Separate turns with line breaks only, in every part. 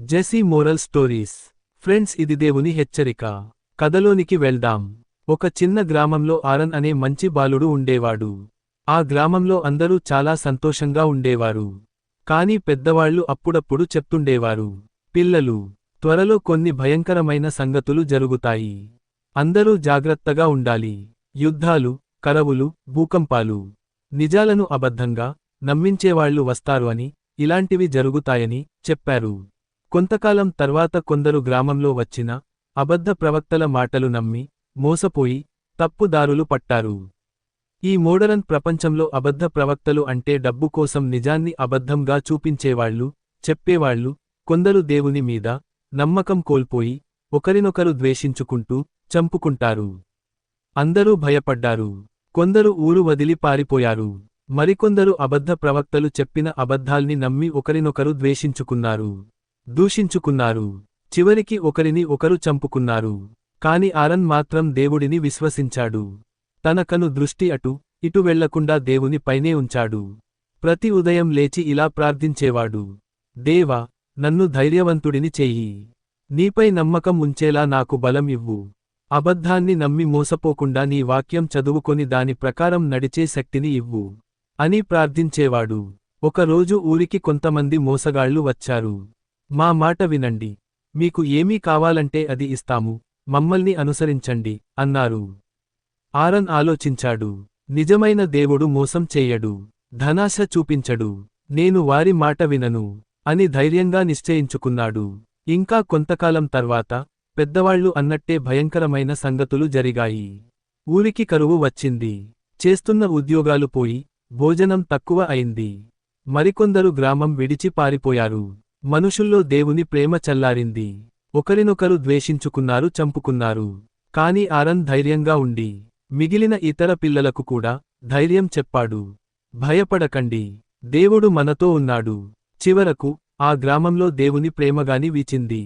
జెసీ moral stories friends ఇది దేవుని హెచ్చరిక. కథలోనికి వెళ్దాం. ఒక చిన్న గ్రామంలో ఆరన్ అనే మంచి బాలుడు ఉండేవాడు. ఆ గ్రామంలో అందరూ చాలా సంతోషంగా ఉండేవారు. కాని పెద్దవాళ్ళు అప్పుడప్పుడు చెప్తుండేవారు. పిల్లలు త్వరలో కొన్ని భయంకరమైన సంగతులు జరుగుతాయి. అందరూ జాగ్రత్తగా ఉండాలి. యుద్ధాలు కరవులు భూకంపాలు. నిజాలను అబద్ధంగా నమ్మించేవాళ్ళు వస్తారు అని ఇలాంటివి జరుగుతాయని చెప్పారు. కొంతకాలం తర్వాత కొందరు గ్రామంలో వచ్చిన అబద్ధ ప్రవక్తల మాటలు నమ్మి మోసపోయి తప్పుదారులు పట్టారు. ఈ మోడరన్ ప్రపంచంలో అబద్ధ ప్రవక్తలు అంటే డబ్బు కోసం నిజాన్ని అబద్ధంగా చూపించేవాళ్ళు చెప్పేవాళ్ళు కొందరు దేవుని మీద నమ్మకం కోల్పోయి ఒకరినొకరు ద్వేషించుకుంటూ చంపుకుంటారు. అందరూ భయపడ్డారు. కొందరు ఊరు వదిలి పారిపోయారు. మరికొందరు అబద్ధ ప్రవక్తలు చెప్పిన అబద్ధాల్ని నమ్మి ఒకరినొకరు ద్వేషించుకున్నారు. దూషించుకున్నారు. చివరికి ఒకరిని ఒకరు చంపుకున్నారు. కాని ఆరన్ మాత్రం దేవుడిని విశ్వసించాడు. తన కను దృష్టి అటు ఇటు వెళ్ళకుండా దేవుని పైనే ఉంచాడు. ప్రతి ఉదయం లేచి ఇలా ప్రార్థించేవాడు. దేవా నన్ను ధైర్యవంతుడిని చెయ్యి నీపై నమ్మకం ఉంచేలా నాకు బలం ఇవ్వు. అబద్ధాన్ని నమ్మి మోసపోకుండా నీ వాక్యం చదువుకొని దాని ప్రకారం నడిచే శక్తిని ఇవ్వు. అని ప్రార్థించేవాడు. ఒకరోజు ఊరికి కొంతమంది మోసగాళ్ళు వచ్చారు. మా మాట వినండి. మీకు ఏమీ కావాలంటే అది ఇస్తాము. మమ్మల్ని అనుసరించండి అన్నారు. ఆరన్ ఆలోచించాడు. నిజమైన దేవుడు మోసం చెయ్యడు ధనాశ చూపించడు. నేను వారి మాట వినను అని ధైర్యంగా నిశ్చయించుకున్నాడు. ఇంకా కొంతకాలం తర్వాత పెద్దవాళ్ళు అన్నట్టే భయంకరమైన సంగతులు జరిగాయి. ఊరికి కరువు వచ్చింది. చేస్తున్న ఉద్యోగాలు పోయి భోజనం తక్కువ అయింది. మరికొందరు గ్రామం విడిచి పారిపోయారు. మనుషుల్లో దేవుని ప్రేమ చల్లారింది. ఒకరినొకరు ద్వేషించుకున్నారు చంపుకున్నారు. కాని ఆరన్ ధైర్యంగా ఉండి మిగిలిన ఇతర పిల్లలకు కూడా ధైర్యం చెప్పాడు. భయపడకండి. దేవుడు మనతో ఉన్నాడు. చివరకు ఆ గ్రామంలో దేవుని ప్రేమగాని వీచింది.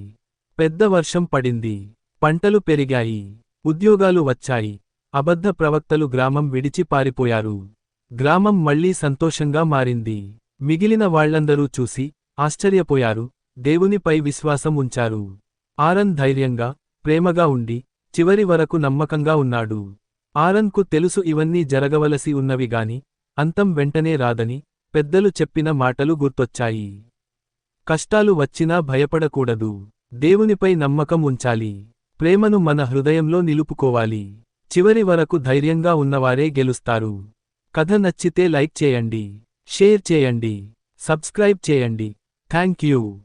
పెద్ద వర్షం పడింది. పంటలు పెరిగాయి. ఉద్యోగాలు వచ్చాయి. అబద్ధ ప్రవక్తలు గ్రామం విడిచి పారిపోయారు. గ్రామం మళ్ళీ సంతోషంగా మారింది. మిగిలిన వాళ్ళందరూ చూసి ఆశ్చర్యపోయారు. దేవునిపై విశ్వాసం ఉంచారు. ఆరన్ ధైర్యంగా ప్రేమగా ఉండి చివరి వరకు నమ్మకంగా ఉన్నాడు. ఆరన్కు తెలుసు ఇవన్నీ జరగవలసి ఉన్నవిగాని అంతం వెంటనే రాదని పెద్దలు చెప్పిన మాటలు గుర్తొచ్చాయి. కష్టాలు వచ్చినా భయపడకూడదు. దేవునిపై నమ్మకం ఉంచాలి. ప్రేమను మన హృదయంలో నిలుపుకోవాలి. చివరి వరకు ధైర్యంగా ఉన్నవారే గెలుస్తారు. కథ నచ్చితే లైక్ చేయండి. షేర్ చేయండి. సబ్స్క్రైబ్ చేయండి. Thank you.